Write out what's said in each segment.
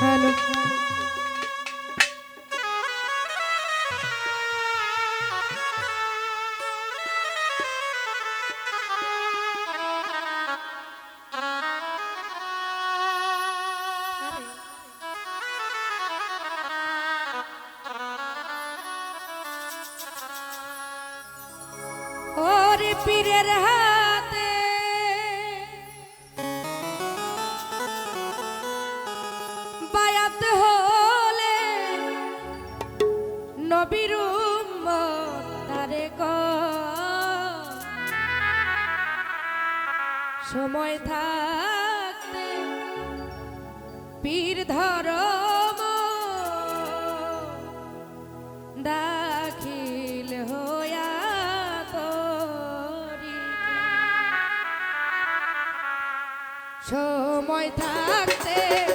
ভালো। পীরের হা সময় থাকতে পীর ধর দাখিল হইয়া সময় থাকতে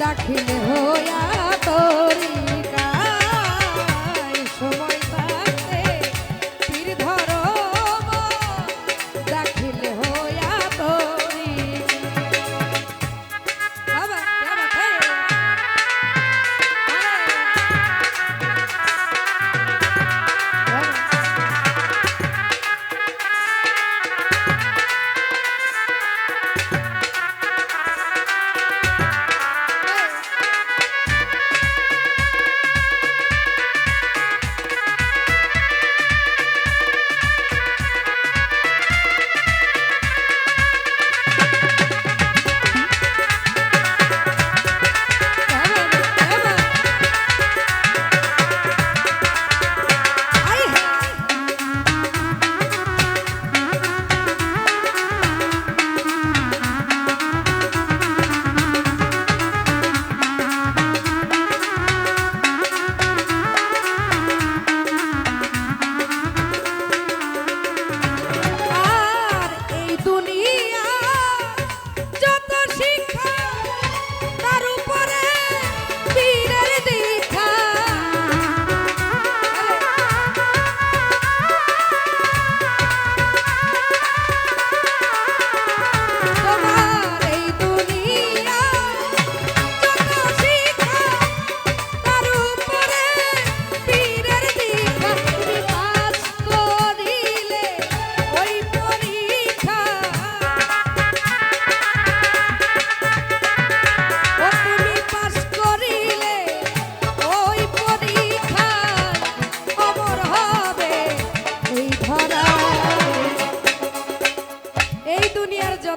দাখিল হইয়া তোরি।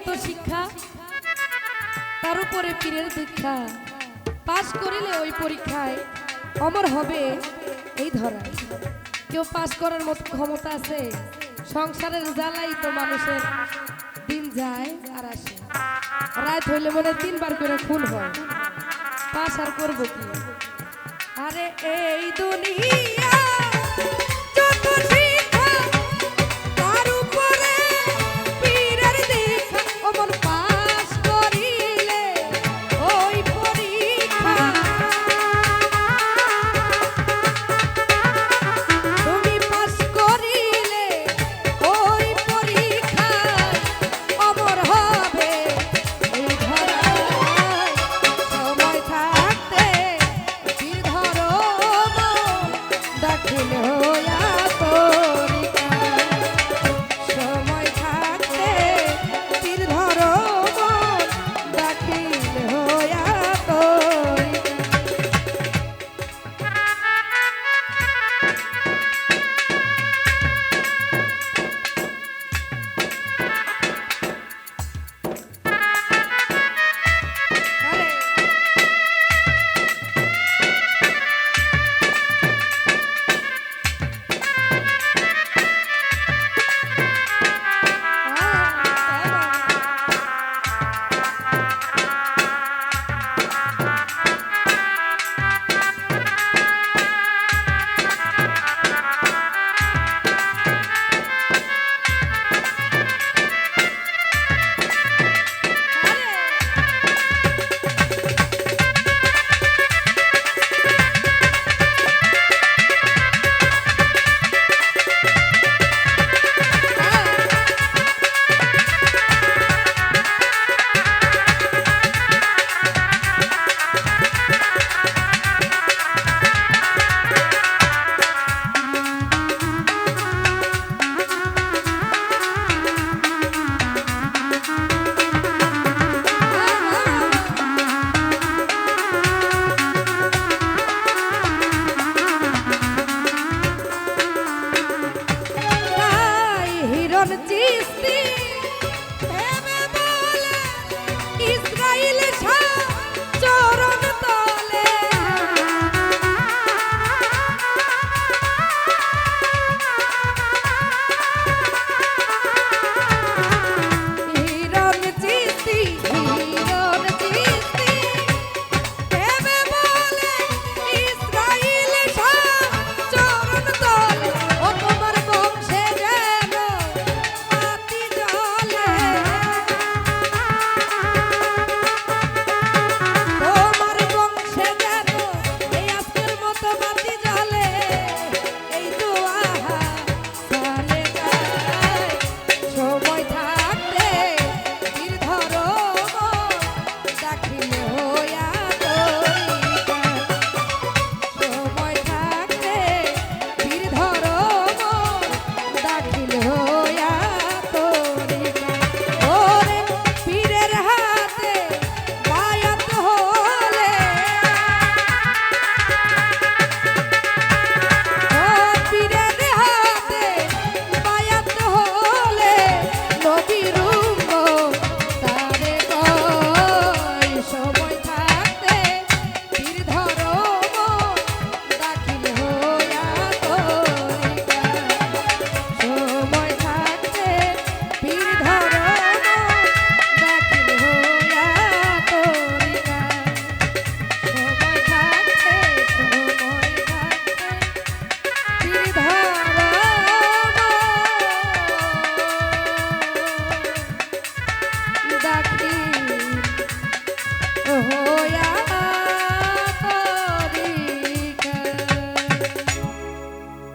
যত শিক্ষা, তার উপরে পীরের দীক্ষা। পাশ করিলে ওই পরীক্ষায় অমর হবে এই ধরা। কেউ পাশ করার মতো ক্ষমতা আছে, সংসারের জ্বালাই তো মানুষের দিন যায় আর আসে। রাত হইলে মনে তিনবার করে খুন হয়। পাশ আর করব কি? আরে এই দুনিয়া